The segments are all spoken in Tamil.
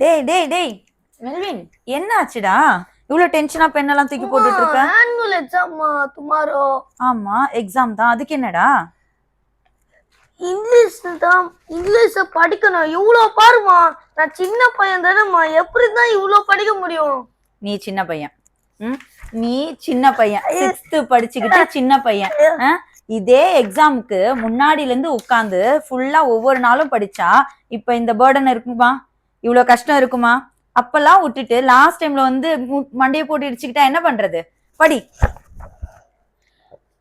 டேய் டேய் டேய். மெல்வின் என்ன ஆச்சுடா இவ்வளவு டென்ஷனா பெண்ணெல்லாம் தூக்கி போட்டுட்டு இருக்க ஆனுவல் எக்ஸாம்மா டுமாரோ ஆமா எக்ஸாம் தான். அதுக்கு என்னடா? இங்கிலீஷ் தான். இங்கிலீஷ படிக்கணும். இவ்வளோ பாருமா நான் சின்ன பையன் தானேம்மா. எப்படி தான் இவ்வளோ படிக்க முடியும்? நீ சின்ன பையன். ம்? நீ சின்ன பையன். சிக்ஸ்த் படிச்சுக்கிட்டு சின்ன பையன்? இதே எக்ஸாமுக்கு முன்னாடில இருந்து உட்காந்து ஃபுல்லா ஒவ்வொரு நாளும் படிச்சா இப்ப இந்த பேர்டன் இருக்குமா? இவ்வளவு கஷ்டம் இருக்குமா? அப்பெல்லாம் விட்டுட்டு லாஸ்ட் டைம்ல வந்து மண்டையை போட்டு இடிச்சுக்கிட்டா என்ன பண்றது? படி.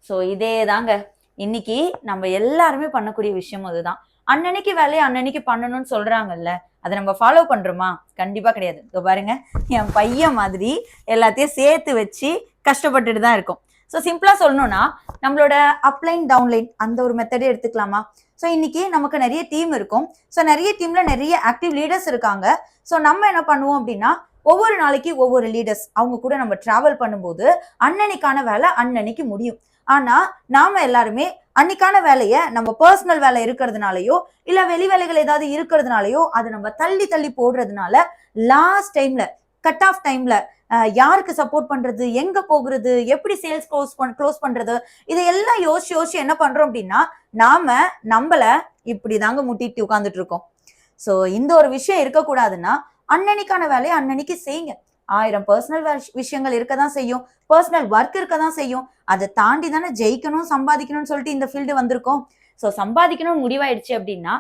சோ இதே தாங்க இன்னைக்கு நம்ம எல்லாருமே பண்ணக்கூடிய விஷயம் அதுதான். அன்னன்னைக்கு வேலையை அன்னன்னைக்கு பண்ணணும்னு சொல்றாங்கல்ல அதை நம்ம ஃபாலோ பண்றோமா? கண்டிப்பா கிடையாது. இதோ பாருங்க என் பையன் மாதிரி எல்லாத்தையும் சேர்த்து வச்சு கஷ்டப்பட்டுட்டு தான் இருக்கும். ஸோ சிம்பிளா சொல்லணும்னா நம்மளோட அப்லைன் டவுன்லைன் அந்த ஒரு மெத்தடே எடுத்துக்கலாமா? ஸோ இன்னைக்கு நமக்கு நிறைய டீம் இருக்கும். ஸோ நிறைய டீம்ல நிறைய ஆக்டிவ் லீடர்ஸ் இருக்காங்க. ஸோ நம்ம என்ன பண்ணுவோம் அப்படின்னா ஒவ்வொரு நாளைக்கு ஒவ்வொரு லீடர்ஸ் அவங்க கூட நம்ம டிராவல் பண்ணும்போது அன்னன்னைக்கான வேலை அன்னன்னைக்கு முடியும். ஆனா நாம எல்லாருமே அன்னைக்கான வேலையை நம்ம பர்சனல் வேலை இருக்கிறதுனாலயோ இல்ல வெளி வேலைகள் ஏதாவது இருக்கிறதுனாலயோ அதை நம்ம தள்ளி தள்ளி போடுறதுனால லாஸ்ட் டைம்ல கட் ஆஃப் டைம்ல யாருக்கு சப்போர்ட் பண்றது எங்க போகிறது எப்படி சேல்ஸ் க்ளோஸ் பண் க்ளோஸ் பண்றது இதையெல்லாம் யோசிச்சு யோசிச்சு என்ன பண்றோம் அப்படின்னா நாம நம்மள இப்படி தாங்க முட்டிட்டு உட்காந்துட்டு இருக்கோம். ஸோ இந்த ஒரு விஷயம் இருக்கக்கூடாதுன்னா அன்னன்னைக்கான வேலையை அன்னன்னைக்கு செய்யுங்க. ஆயிரம் பர்சனல் விஷயங்கள் இருக்க தான் செய்யும். பர்சனல் ஒர்க் இருக்க தான் செய்யும். அதை தாண்டி தானே ஜெயிக்கணும் சம்பாதிக்கணும்னு சொல்லிட்டு இந்த ஃபீல்டு வந்திருக்கோம். ஸோ சம்பாதிக்கணும்னு முடிவாயிடுச்சு அப்படின்னா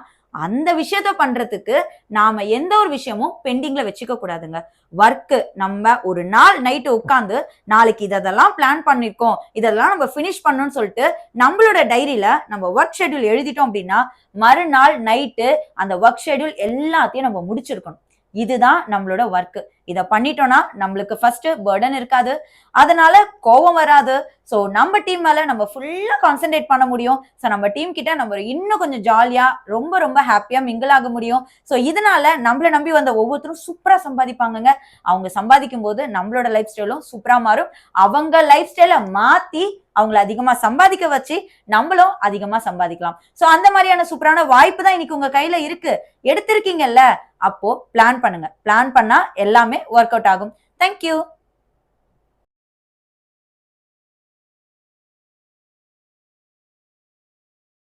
அந்த விஷயத்த பண்றதுக்கு நாம எந்த ஒரு விஷயமும் பெண்டிங்ல வச்சுக்க கூடாதுங்க. ஒர்க்கு நம்ம ஒரு நாள் நைட்டு உட்காந்து நாளைக்கு இதெல்லாம் பிளான் பண்ணிருக்கோம் இதெல்லாம் நம்ம ஃபினிஷ் பண்ணணும்னு சொல்லிட்டு நம்மளோட டைரியில நம்ம ஒர்க் ஷெட்யூல் எழுதிட்டோம் அப்படின்னா மறுநாள் நைட்டு அந்த ஒர்க் ஷெட்யூல் எல்லாத்தையும் நம்ம முடிச்சிருக்கணும். இதுதான் நம்மளோட ஒர்க்கு இதை பண்ணிட்டோம்னா நம்மளுக்கு ஃபர்ஸ்ட் பேர்டன் இருக்காது. அதனால கோபம் வராது. ஸோ நம்ம டீம் மேல நம்ம ஃபுல்லா கான்சென்ட்ரேட் பண்ண முடியும். ஸோ நம்ம டீம் கிட்ட நம்ம இன்னும் கொஞ்சம் ஜாலியா ரொம்ப ரொம்ப ஹாப்பியா மிங்கிள் ஆக முடியும். ஸோ இதனால நம்மள நம்பி வந்த ஒவ்வொருத்தரும் சூப்பரா சம்பாதிப்பாங்க அவங்க சம்பாதிக்கும் போது நம்மளோட லைஃப் ஸ்டைலும் சூப்பரா மாறும். அவங்க லைஃப் ஸ்டைலை மாத்தி அவங்கள அதிகமா சம்பாதிக்க வச்சு நம்மளும் அதிகமா சம்பாதிக்கலாம். ஸோ அந்த மாதிரியான சூப்பரான வாய்ப்பு தான் இன்னைக்கு உங்க கையில இருக்கு. எடுத்திருக்கீங்கல்ல? அப்போ பிளான் பண்ணுங்க. பிளான் பண்ணா எல்லாமே ஒர்க் அவுட் ஆகும் தேங்க்யூ